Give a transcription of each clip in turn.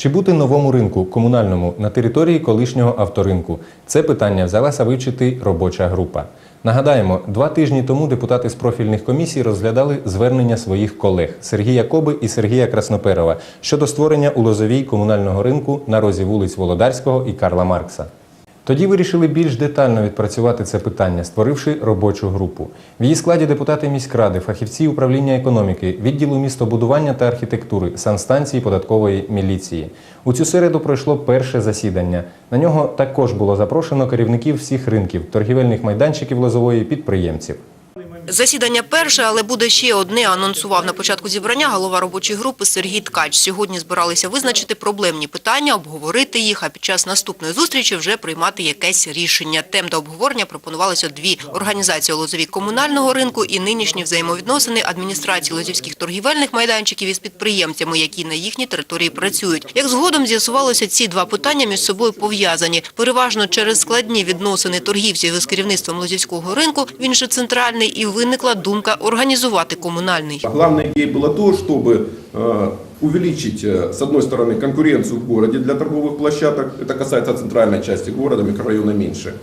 Чи бути новому ринку комунальному на території колишнього авторинку? Це питання взялася вивчити робоча група. Нагадаємо, два тижні тому депутати з профільних комісій розглядали звернення своїх колег Сергія Коби і Сергія Красноперова щодо створення у Лозовій комунального ринку на розі вулиць Володарського і Карла Маркса. Тоді вирішили більш детально відпрацювати це питання, створивши робочу групу. В її складі депутати міськради, фахівці управління економіки, відділу містобудування та архітектури, санстанції податкової міліції. У цю середу пройшло перше засідання. На нього також було запрошено керівників всіх ринків, торгівельних майданчиків лозової підприємців. Засідання перше, але буде ще одне, анонсував на початку зібрання голова робочої групи Сергій Ткач. Сьогодні збиралися визначити проблемні питання, обговорити їх, а під час наступної зустрічі вже приймати якесь рішення. Тем до обговорення пропонувалося дві – організація Лозові комунального ринку і нинішні взаємовідносини адміністрації лозівських торгівельних майданчиків із підприємцями, які на їхній території працюють. Як згодом з'ясувалося, ці два питання між собою пов'язані. Переважно через складні відносини торгівців із керівництвом лозівського ринку, він же центральний, і виникла думка організувати комунальний. Главная идея была то, чтобы э, увеличить, э, с одной стороны, конкуренцию в городе для торговых площадок, это касается центральной части города, микрорайона меньше,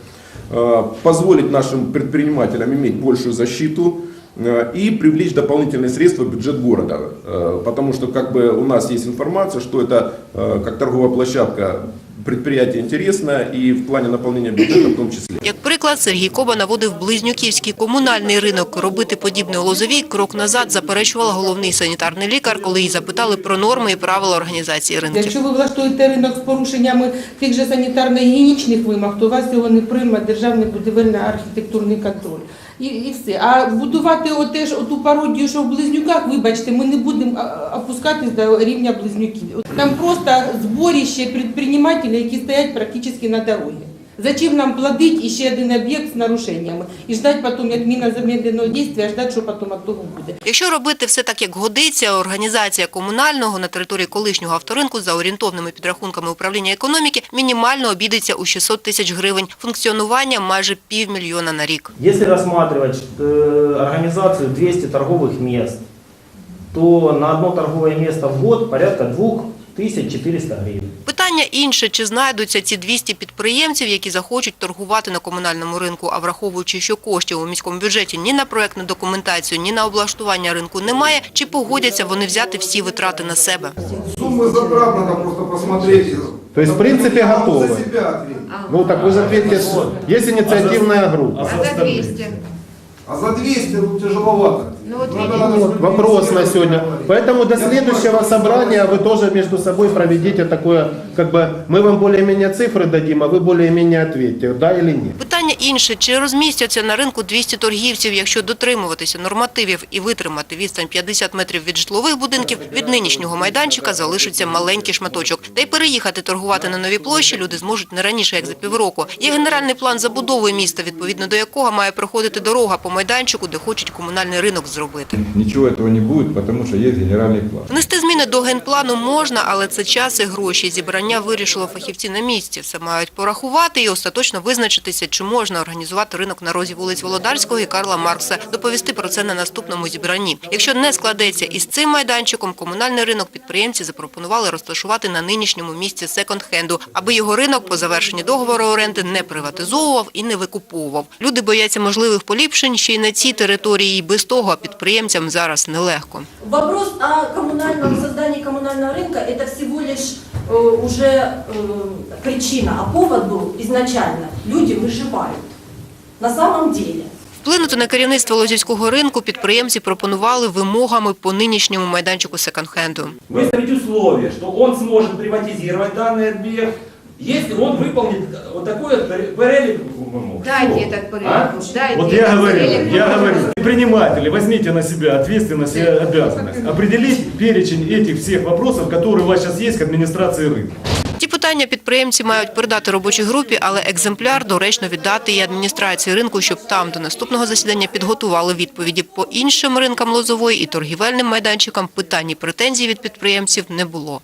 Э, позволить нашим предпринимателям иметь большую защиту э, и привлечь дополнительные средства в бюджет города. Э, Потому что как бы у нас есть информация, что это э, как торговая площадка предприятие интересное и в плане наполнения бюджета в том числе. Як приклад, Сергій Коба наводив Близнюківський комунальний ринок. Робити подібне у Лозовій крок назад заперечувала головний санітарний лікар, коли її запитали про норми і правила організації ринків. Якщо ви влаштуєте ринок з порушеннями тих же санітарно-гігієнічних вимог, то вас його не прийме державний будівельно-архітектурний контроль. І, і все. А будувати отеж оту пародію, що в близнюках, вибачте, ми не будемо опускатись до рівня близнюків. Там просто зборіще підприємців, які стоять практично на дорозі. Зачем нам платить іще один об'єкт з нарушеннями і ждать потім відміна замедленого дійства, а ждать, що потім від того буде. Якщо робити все так, як годиться, організація комунального на території колишнього авторинку за орієнтовними підрахунками управління економіки мінімально обійдеться у 600 тисяч гривень. Функціонування майже півмільйона на рік. Если рассматривать э, организацию 200 торговых мест, то на одно торговое место в год порядка 2400 гривен. Питання інше, чи знайдуться ці 200 підприємців, які захочуть торгувати на комунальному ринку, а враховуючи, що коштів у міському бюджеті ні на проектну документацію, ні на облаштування ринку немає, чи погодяться вони взяти всі витрати на себе? Суммы затрат надо просто посмотреть. То есть, в принципе, Каждый готовы. За себя ответит. Ну так вы же ответьте, есть инициативная группа. А за 200? А за 200 ну, тяжеловато. Ну, вот Надо- видите, надо Вот вопрос на сегодня. Поэтому до Я следующего понимаю, собрания вы тоже между собой проведите такое, как бы, мы вам более-менее цифры дадим, а вы более-менее ответьте, да или нет. Питання інше, чи розмістяться на ринку 200 торгівців, якщо дотримуватися нормативів і витримати відстань 50 метрів від житлових будинків, від нинішнього майданчика залишиться маленький шматочок. Та й переїхати торгувати на нові площі люди зможуть не раніше, як за півроку. Є генеральний план забудови міста, відповідно до якого має проходити дорога по майданчику, де хочуть комунальний ринок зробити. Ничего этого не будет, потому что есть генеральный план. Внести зміни до генплану можна, але це час і гроші. Зібрання вирішило фахівці на місці. Все мають порахувати і остаточно визначитися, чи можна організувати ринок на розі вулиць Володарського і Карла Маркса. Доповісти про це на наступному зібранні. Якщо не складеться із цим майданчиком, комунальний ринок підприємці запропонували розташувати на нинішньому місці секонд-хенду, аби його ринок по завершенні договору оренди не приватизовував і не викуповував. Люди бояться можливих поліпшень ще й на цій території. І без того підприємцям зараз нелегко. Вопрос о коммунальном создании коммунального рынка – это всего лишь э, уже э, причина, а повод был изначально – люди выживают. На самом деле. Вплинути на керівництво Лозівського ринку підприємці пропонували вимогами по нинішньому майданчику секонд-хенду. выставить условие, что он сможет приватизировать данный объект, если он выполнит вот такой вот пере- перелик вымог. Дайте Всё. этот перелик. А? Дайте Вот этот я говорю, перелик. я говорю, предприниматели, возьмите на себя ответственность и обязанность. Определить перечень этих всех вопросов, которые у вас сейчас есть к администрации рынка. Ті питання підприємці мають передати робочій групі, але екземпляр доречно віддати і адміністрації ринку, щоб там до наступного засідання підготували відповіді по іншим ринкам Лозової і торгівельним майданчикам. Питань і претензій від підприємців не було.